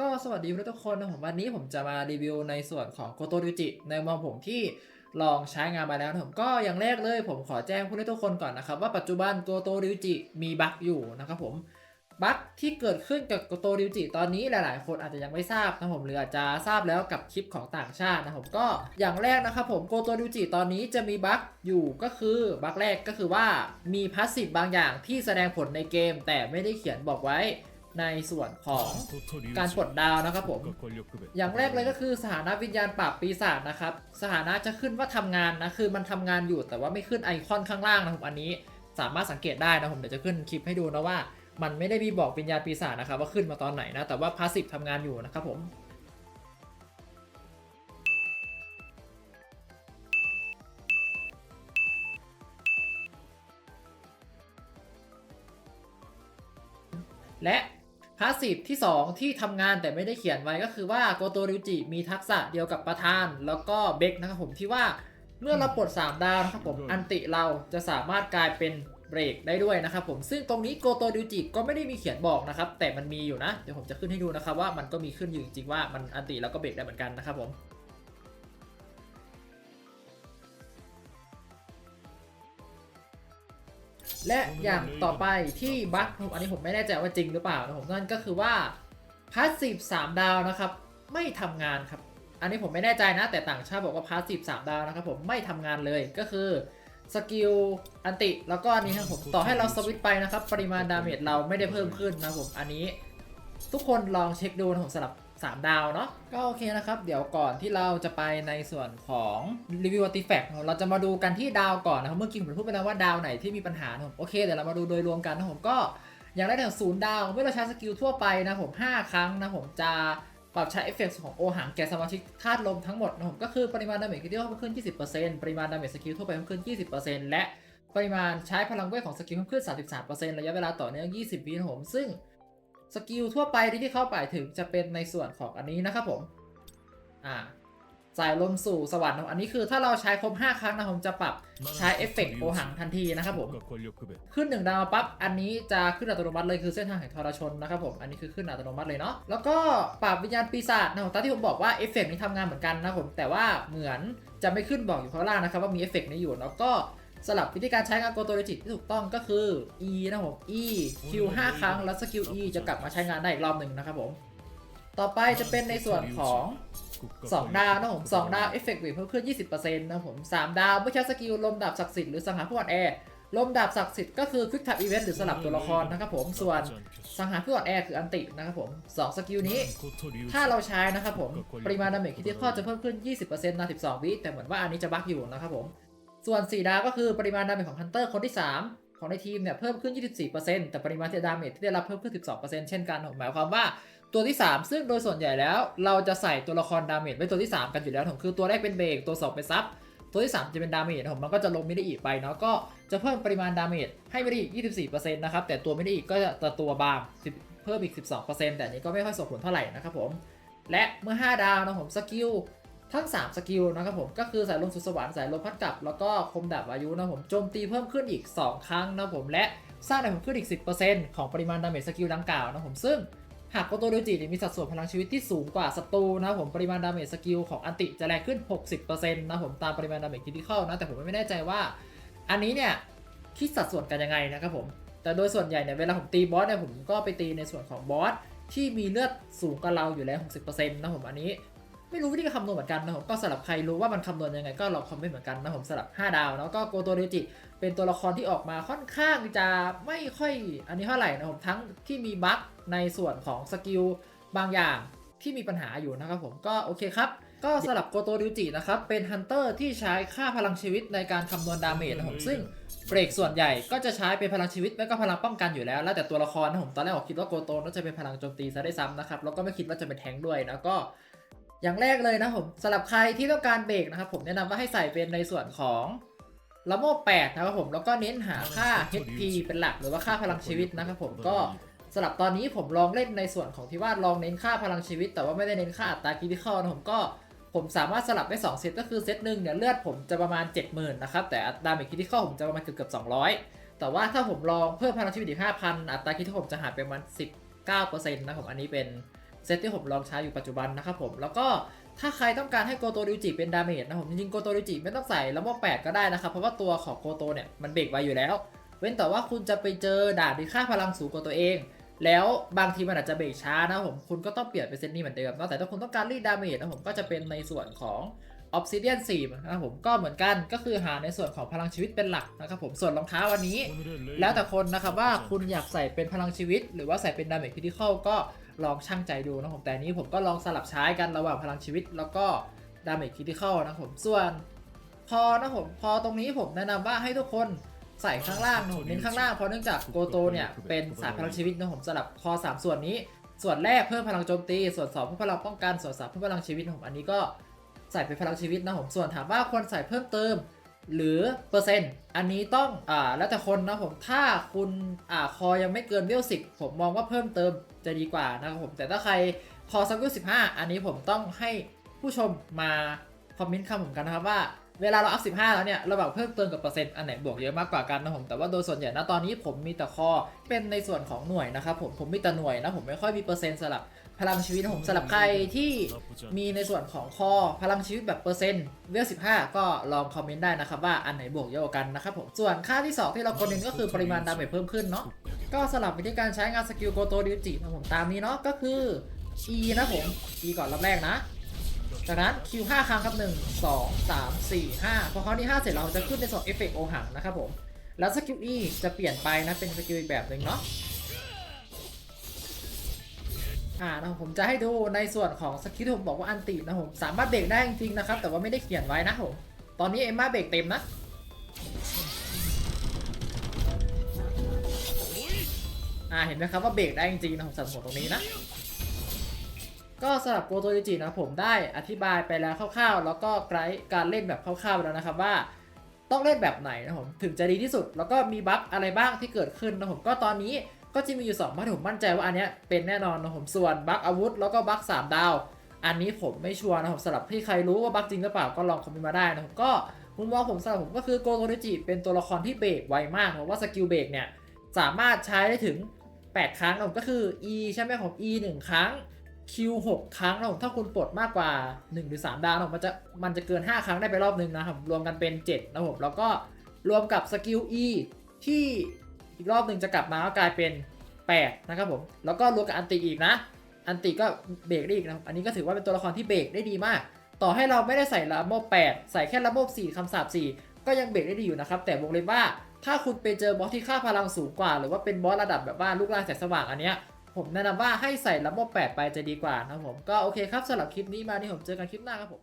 ก็สวัสดีทุกคนนะผมวันนี้ผมจะมารีวิวในส่วนของโกโตริจิในมุมผมที่ลองใช้งานมาแล้วผมก็อย่างแรกเลย ผมขอแจ้งผู้เล่นทุกคนก่อนนะครับ ว่าปัจจุบันโกโตริจิมีบั๊กอยู่นะครับผมบั๊กที่เกิดขึ้นกับโกโตริจิตอนนี้หลาย ๆ คนอาจจะยังไม่ทราบนะผมหรืออาจจะทราบแล้วกับคลิปของต่างชาตินะผมก็อย่างแรกนะครับผมโกโตริจิตอนนี้จะมีบั๊กอยู่ก็คือบั๊กแรกก็คือว่ามีพาสซีฟบางอย่างที่แสดงผลในเกม แต่ไม่ได้เขียนบอกไว้ ในส่วนของการปลดดาวนะครับผม อย่างแรกเลยก็คือสถานะวิญญาณปราบปีศาจนะครับ สถานะจะขึ้นว่าทำงานนะ คือมันทำงานอยู่แต่ว่าไม่ขึ้นไอคอนข้างล่างนะครับอันนี้สามารถสังเกตได้นะผมเดี๋ยวจะขึ้นคลิปให้ดูนะว่า มันไม่ได้มีบอกวิญญาณปีศาจนะครับว่าขึ้นมาตอนไหนนะ แต่ว่าพาสซีฟทำงานอยู่นะครับผมและ พาสซีฟที่ 2 ที่ทำงานแต่ไม่ได้เขียนไว้ก็คือว่าโกโตริวจิมีทักษะเดียวกับประธาน แล้วก็เบคนะครับผมที่ว่าเมื่อเราปลด3ดาวนะครับผมอันติเราจะสามารถกลายเป็นเบรกได้ด้วยนะครับผมซึ่งตรงนี้โกโตริวจิก็ไม่ได้มีเขียนบอกนะครับแต่มันมีอยู่นะ เดี๋ยวผมจะขึ้นให้ดูนะครับว่ามันก็มีขึ้นอยู่จริงๆว่ามันอันติแล้วก็เบรกได้เหมือนกันนะครับผม และอย่างต่อไปที่บัคอันนี้ผมไม่แน่ใจว่าจริงหรือเปล่านะผมนั่นก็คือว่าพาสซีฟ3ดาวนะครับ ไม่ทำงานครับ อันนี้ผมไม่แน่ใจนะ แต่ต่างชาติบอกว่าพาสซีฟ3ดาวนะครับผมไม่ทำงานเลยก็คือสกิลอันติแล้วก็อันนี้ครับผมต่อให้เราสวิตไปนะครับ ปริมาณดาเมจเราไม่ได้เพิ่มขึ้นนะผมอันนี้ ทุกคนลองเช็คดูนะผมสำหรับ 3 ดาวเนาะก็โอเคนะครับ เดี๋ยวก่อนที่เราจะไปในส่วนของรีวิว artifact เราจะมาดูกันที่ดาวก่อนนะครับเมื่อกี้ผมพูดไปแล้วว่าดาวไหนที่มีปัญหานะผมโอเคเดี๋ยวเรามาดูโดยรวมกันนะผมก็อย่างแรกอย่างศูนย์ดาวเมื่อเราใช้สกิลทั่วไปนะผม 5 ครั้งนะผมจะปรับใช้เอฟเฟกต์ของโอหังแก่สมาชิกธาตุลมทั้งหมดนะผมก็คือปริมาณดาเมจที่เพิ่มขึ้น 20%ปริมาณดาเมจสกิลทั่วไปเพิ่มขึ้น 20%และปริมาณใช้พลังเวทของสกิลเพิ่มขึ้น 33%ระยะเวลาต่อเนื่อง 20 วินะผมซึ่ง สกิลทั่วไปที่ที่เข้าไปถึงจะเป็นในส่วนของอันนี้นะครับผมอ่าสายลมสู่สวรรค์นะอันนี้คือถ้าเราใช้ครบ 5 ครั้งนะผมจะปรับใช้เอฟเฟกต์โอหังทันทีนะครับผมขึ้น1ดาวปั๊บอันนี้จะขึ้นอัตโนมัติเลยคือเส้นทางแห่งทรชนนะครับผมอันนี้คือขึ้นอัตโนมัติเลยเนาะแล้วก็ปรับวิญญาณปีศาจนะผมตามที่ผมบอกว่าเอฟเฟกต์นี้ทำงานเหมือนกันนะผมแต่ว่าเหมือนจะไม่ขึ้นบอกอยู่ข้างล่างนะครับว่ามีเอฟเฟกต์นี้อยู่แล้วก็ สลับวิธีการใช้งานโกโตริจิที่ถูกต้องก็คือ E นะครับผม E Q 5ครั้งแล้วสกิล E จะกลับมาใช้งานได้อีกรอบหนึ่งนะครับผม ต่อไปจะเป็นในส่วนของ2ดาวนะผม2ดาวเอฟเฟกต์เพิ่มขึ้น 20%นะผม3ดาวเมื่อใช้สกิลลมดาบศักดิ์สิทธิ์หรือสังหารผู้อ่อนแอลมดาบศักดิ์สิทธิ์ก็คือควิกทับอีเวนต์หรือสลับตัวละครนะครับผมส่วนสังหารผู้อ่อนแอคืออันตินะครับผม2สกิลนี้ ถ้าเราใช้นะครับผมปริมาณดาเมจคิดที่ข้อจะเพิ่มขึ้น 20%ใน12 วิแต่เหมือนว่าอันนี้จะบั๊กอยู่นะครับผม ส่วน 4 ดาวก็คือปริมาณดาเมจของฮันเตอร์คนที่ 3 ของในทีมเนี่ยเพิ่มขึ้น 24%แต่ปริมาณดาเมจที่ได้รับเพิ่มขึ้น 12%เช่นกันหมายความว่าตัวที่ 3 ซึ่งโดยส่วนใหญ่แล้วเราจะใส่ตัวละครดาเมจไว้ตัวที่ 3 กันอยู่แล้วผมคือตัวแรกเป็นเบรกตัว 2 เป็นซับตัวที่ 3 จะเป็นดาเมจผมมันก็จะลงม่ได้อีกไปเนาะก็จะเพิ่มปริมาณดาเมจให้ไม่ได้อีก24%นะครับแต่ตัวม่ได้อีกก็จะตัวบางเพิ่มอีก 12%แต่อันนี้ก็ไม่ค่อยส่งผลเท่าไหร่นะครับผมและเมื่อ 5 ดาวนะผมสกิล ทั้ง 3 สกิลนะครับผมก็คือสายลมสุดสวรรค์สายลมพัดกลับ แล้วก็คมดาบอายุนะผมโจมตีเพิ่มขึ้นอีก 2 ครั้งนะผมและสร้างดาเมจขึ้นอีก 10%ของปริมาณดาเมจสกิลดังกล่าวนะผมซึ่งหากโกโตโดจิมีสัดส่วนพลังชีวิตที่สูงกว่าศัตรูนะผมปริมาณดาเมจสกิลของอันติจะแรงขึ้น 60%นะผมตามปริมาณดาเมจคิติคอลนะแต่ผมไม่แน่ใจว่า อันนี้เนี่ยคิดสัดส่วนกันยังไงนะครับผมแต่โดยส่วนใหญ่เนี่ยเวลาผมตีบอสเนี่ยผมก็ไปตีในส่วนของบอสที่มีเลือดสูงกว่าเราอยู่แล้ว 60%นะผมอันนี้ ไม่รู้วิธีการคำนวณเหมือนกันนะผมก็สำหรับใครรู้ว่ามันคำนวณยังไงก็ลองคอมเมนต์เหมือนกันนะผมสำหรับ 5 ดาวแล้วก็โกโตเรจิเป็นตัวละครที่ออกมาค่อนข้างจะไม่ค่อยอันนี้เท่าไหร่นะผมทั้งที่มีบั๊กในส่วนของสกิลบางอย่างที่มีปัญหาอยู่นะครับผมก็โอเคครับ ก็สำหรับโกโตริวจินะครับ เป็นฮันเตอร์ที่ใช้ค่าพลังชีวิตในการคำนวณดาเมจนะผมซึ่งเบรกส่วนใหญ่ก็จะใช้เป็นพลังชีวิตและก็พลังป้องกันอยู่แล้ว แล้วแต่ตัวละครนะผมตอนแรกผมคิดว่าโกโตน่าจะเป็นพลังโจมตีซะได้ซ้ำนะครับแล้วก็ไม่คิดว่าจะเป็นแทงด้วยนะก็ อย่างแรกเลยนะผมสำหรับใครที่ต้องการเบรกนะครับผมแนะนำว่าให้ใส่เป็นในส่วนของละโม8นะครับผมแล้วก็เน้นหาค่า HP เป็นหลักหรือว่าค่าพลังชีวิตนะครับผมก็สำหรับตอนนี้ผมลองเล่นในส่วนของที่ว่าลองเน้นค่าพลังชีวิต แต่ว่าไม่ได้เน้นค่าอัตราคิติคอลนะผมก็ผมสามารถสลับได้ 2 เซตก็คือเซตหนึ่งเนี่ยเลือดผมจะประมาณ 70,000นะครับแต่อัตราเมจคิติคอลผมจะประมาณเกือบเกือบ200 แต่ว่าถ้าผมลองเพิ่มพลังชีวิตอีก5,000 อัตราคิติคอลผมจะหายไปประมาณ19%นะผมอันนี้เป็น เซตที่ผมลองใช้อยู่ปัจจุบันนะครับผมแล้วก็ถ้าใครต้องการให้โกโตริวจิเป็นดาเมจนะผมจริงๆโกโตริวจิไม่ต้องใส่แล้วโม่8ก็ได้นะครับ เพราะว่าตัวของโกโตเนี่ยมันเบรกไว้อยู่แล้ว เว้นแต่ว่าคุณจะไปเจอด่านที่ค่าพลังสูงกว่าตัวเอง แล้วบางทีมันอาจจะเบรกช้านะผมคุณก็ต้องเปลี่ยนเป็นเซตนี้เหมือนเดิมนอะแต่ถ้าคุณต้องการรีดดาเมจนะผมก็จะเป็นในส่วนของ Obsidian 4นะครับผมก็เหมือนกันก็คือหาในส่วนของพลังชีวิตเป็นหลักนะครับผมส่วนรองเท้าวันนี้ แล้วแต่คนนะครับว่าคุณอยากใส่เป็นพลังชีวิต หรือว่าใส่เป็นดาเมจคริติคอลก็ ลองช่างใจดูนะผมแต่นี้ผมก็ลองสลับใช้กันระหว่างพลังชีวิต แล้วก็ดาเมจคริติคอลนะผมส่วน พอนะผมพอตรงนี้ผมแนะนำว่าให้ทุกคนใส่ข้างล่างนะผมเน้นข้างล่างเพราะเนื่องจากโกโตเนี่ยเป็นสายพลังชีวิตนะผมสลับคอสามส่วนนี้ ส่วนแรกเพิ่มพลังโจมตี ส่วน2เพิ่มพลังป้องกันส่วน3เพิ่มพลังชีวิตนะผมอันนี้ก็ใส่เป็นพลังชีวิตนะผมส่วนถามว่าควรใส่เพิ่มเติม หรือเปอร์เซ็นต์ อันนี้ต้องอ่าแล้วแต่คนนะผม ถ้าคุณอ่าคอยังไม่เกินเวลสิผมมองว่าเพิ่มเติมจะดีกว่านะครับผม แต่ถ้าใครคอสักเวลสิอันนี้ผมต้องให้ผู้ชมมาคอมเมนต์คำผมกันนะครับว่าเวลาเราอัพ 15 แล้วเนี่ย เราแบบเพิ่มเติมกับเปอร์เซ็นต์ อันไหนบวกเยอะมากกว่ากันนะผม แต่ว่าโดยส่วนใหญ่นะตอนนี้ผมมีแต่คอเป็นในส่วนของหน่วยนะครับผม ผมมีแต่หน่วยนะผมไม่ค่อยมีเปอร์เซ็นต์สลับ พลังชีวิตนะผมสลับใครที่มีในส่วนของคอพลังชีวิตแบบเปอร์เซ็นต์เวล15ก็ลองคอมเมนต์ได้นะครับว่าอันไหนบวกเยอะกว่ากันนะครับผมส่วนค่าที่ 2 ที่เราคนนึงก็คือปริมาณดาเมจเพิ่มขึ้นเนาะก็สลับวิธีการใช้งานสกิลโกโตดิวจินะผมตามนี้เนาะก็คือ E นะผม E ก่อนรอบแรกนะจากนั้น Q 5 ครั้งครับ1 2 3 4 5พอครั้งที่ 5 เสร็จเราจะขึ้นในส่วนเอฟเฟกต์โอหังนะครับผม แล้วสกิล E จะเปลี่ยนไปนะเป็นสกิลอีกแบบหนึ่งเนาะ อ่านะผมจะให้ดูในส่วนของสกิลที่ผมบอกว่าอันตินะผมสามารถเบรกได้จริงๆนะครับ แต่ว่าไม่ได้เขียนไว้นะผมตอนนี้เอ็มมาเบรกเต็มนะอ่าเห็นไหมครับว่าเบรกได้จริงๆนะผมสับสนตรงนี้นะก็สำหรับโกโตจิจินะผมได้อธิบายไปแล้วคร่าวๆ แล้วก็ไกด์การเล่นแบบคร่าวๆไปแล้วนะครับว่าต้องเล่นแบบไหนนะผมถึงจะดีที่สุด แล้วก็มีบัฟอะไรบ้างที่เกิดขึ้นนะผมก็ตอนนี้ ก็จะมีอยู่2บัฟที่ผมมั่นใจว่าอันเนี้ยเป็นแน่นอนนะผมส่วนบัฟอาวุธแล้วก็บัฟสามดาว อันนี้ผมไม่ชัวร์นะผมสำหรับที่ใครรู้ว่าบัฟจริงหรือเปล่าก็ลองคอมเมนต์มาได้นะผมก็มุมมองผมสำหรับผมก็คือโกโตจิเป็นตัวละครที่เบรกไวมากเพราะว่าสกิลเบรกเนี่ยสามารถใช้ได้ถึง 8 ครั้งนะผมก็คือ E ใช่ไหมผม E 1 ครั้ง Q 6 ครั้งนะผมถ้าคุณปลดมากกว่า 1 หรือ 3 ดาวนะผมมันจะมันจะเกิน 5 ครั้งได้ไปรอบนึงนะครับรวมกันเป็น 7 นะผมแล้วก็รวมกับสกิล E ที่ อีกรอบหนึ่งจะกลับมาก็กลายเป็น 8 นะครับผม แล้วก็รวมกับอันติอีกนะ อันติก็เบรกได้อีกนะอันนี้ก็ถือว่าเป็นตัวละครที่เบรกได้ดีมาก ต่อให้เราไม่ได้ใส่ละโมบ8 ใส่แค่ละโมบ4คำสาบ4ก็ยังเบรกได้ดีอยู่นะครับ แต่วงเล็บว่าถ้าคุณไปเจอบอสที่ค่าพลังสูงกว่า หรือว่าเป็นบอสระดับแบบว่าลูกล่าแสงสว่างอันเนี้ยผมแนะนำว่าให้ใส่ละโมบ8ไปจะดีกว่านะครับผมก็โอเคครับสำหรับคลิปนี้มานี่ผมเจอกันคลิปหน้าครับผม